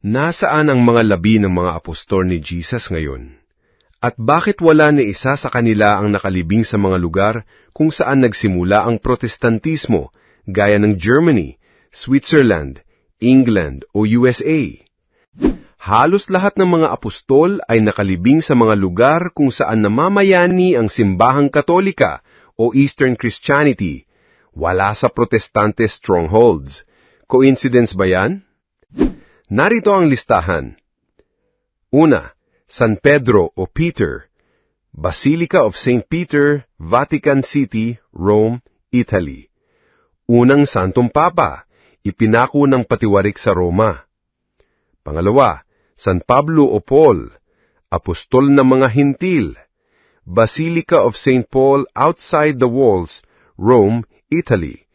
Nasaan ang mga labi ng mga apostol ni Jesus ngayon? At bakit wala ni isa sa kanila ang nakalibing sa mga lugar kung saan nagsimula ang protestantismo gaya ng Germany, Switzerland, England o USA? Halos lahat ng mga apostol ay nakalibing sa mga lugar kung saan namamayani ang simbahang katolika o Eastern Christianity, wala sa protestante strongholds. Coincidence ba yan? Narito ang listahan. Una, San Pedro o Peter, Basilica of St. Peter, Vatican City, Rome, Italy. Unang Santong Papa, ipinako ng patiwarik sa Roma. Pangalawa, San Pablo o Paul, Apostol ng mga Hintil, Basilica of St. Paul outside the walls, Rome, Italy.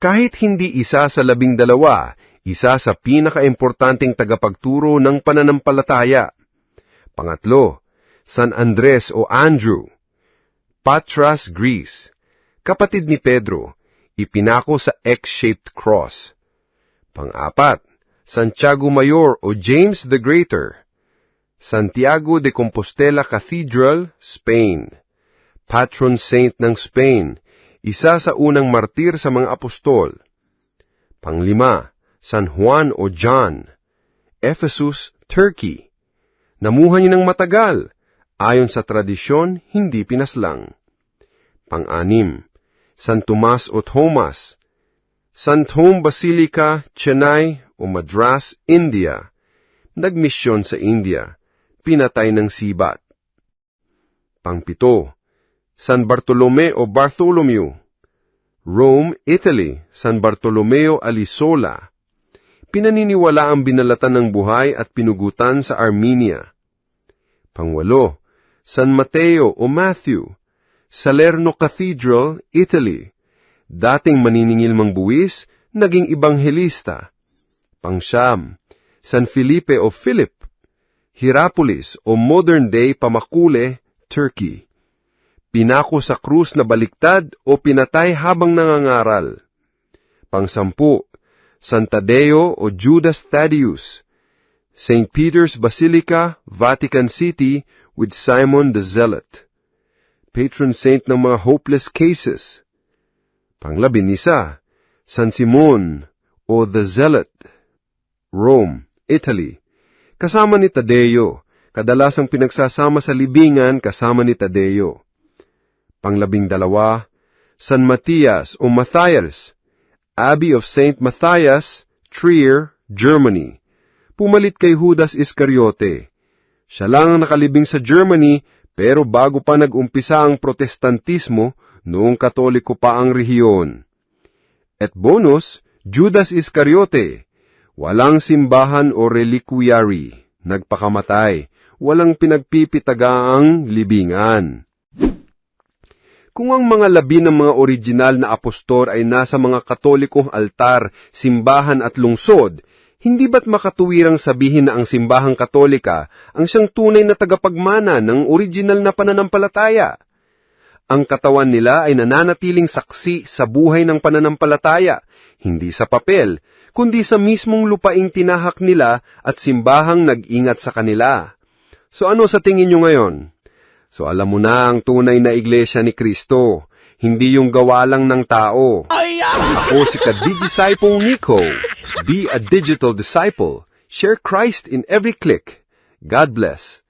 Kahit hindi isa sa labing dalawa, isa sa pinakaimportanteng tagapagturo ng pananampalataya. Pangatlo, San Andres o Andrew, Patras, Greece. Kapatid ni Pedro, ipinako sa X-shaped cross. Pang-apat, Santiago Mayor o James the Greater, Santiago de Compostela Cathedral, Spain. Patron saint ng Spain, isa sa unang martir sa mga apostol. Panglima, San Juan o John, Ephesus, Turkey. Namuhan niya ng matagal, ayon sa tradisyon, hindi pinaslang. Pang-anim, San Tomas o Thomas, San Thome Basilica, Chennai o Madras, India. Nagmisyon sa India, pinatay ng sibat. Pangpito, San Bartolome o Bartholomew, Rome, Italy, San Bartolomeo Alisola. Pinaniniwala ang binalatan ng buhay at pinugutan sa Armenia. Pangwalo, San Mateo o Matthew, Salerno Cathedral, Italy. Dating maniningil mang buwis, naging ibanghelista. Pangsyam, San Felipe o Philip, Hierapolis o modern-day Pamakule, Turkey. Pinako sa krus na baliktad o pinatay habang nangangaral. Pangsampu, San Tadeo o Judas Thaddeus, St. Peter's Basilica, Vatican City with Simon the Zealot. Patron saint ng mga hopeless cases. Panglabinisa, San Simon o the Zealot, Rome, Italy. Kasama ni Tadeo, kadalasang pinagsasama sa libingan kasama ni Tadeo. Panglabing dalawa, San Matias o Matthias, Abbey of St. Matthias, Trier, Germany. Pumalit kay Judas Iscariote. Siya lang ang nakalibing sa Germany pero bago pa nag-umpisa ang protestantismo, noong katoliko pa ang rehiyon. At bonus, Judas Iscariote, walang simbahan o reliquary, nagpakamatay, walang pinagpipitagaang libingan. Kung ang mga labi ng mga original na apostol ay nasa mga katolikong altar, simbahan at lungsod, hindi ba't makatuwirang sabihin na ang simbahang katolika ang siyang tunay na tagapagmana ng original na pananampalataya? Ang katawan nila ay nananatiling saksi sa buhay ng pananampalataya, hindi sa papel, kundi sa mismong lupaing tinahak nila at simbahang nag-ingat sa kanila. So ano sa tingin nyo ngayon? So alam mo na ang tunay na iglesia ni Kristo, hindi yung gawa lang ng tao. Ako si ka-Disciple Nico. Be a digital disciple. Share Christ in every click. God bless.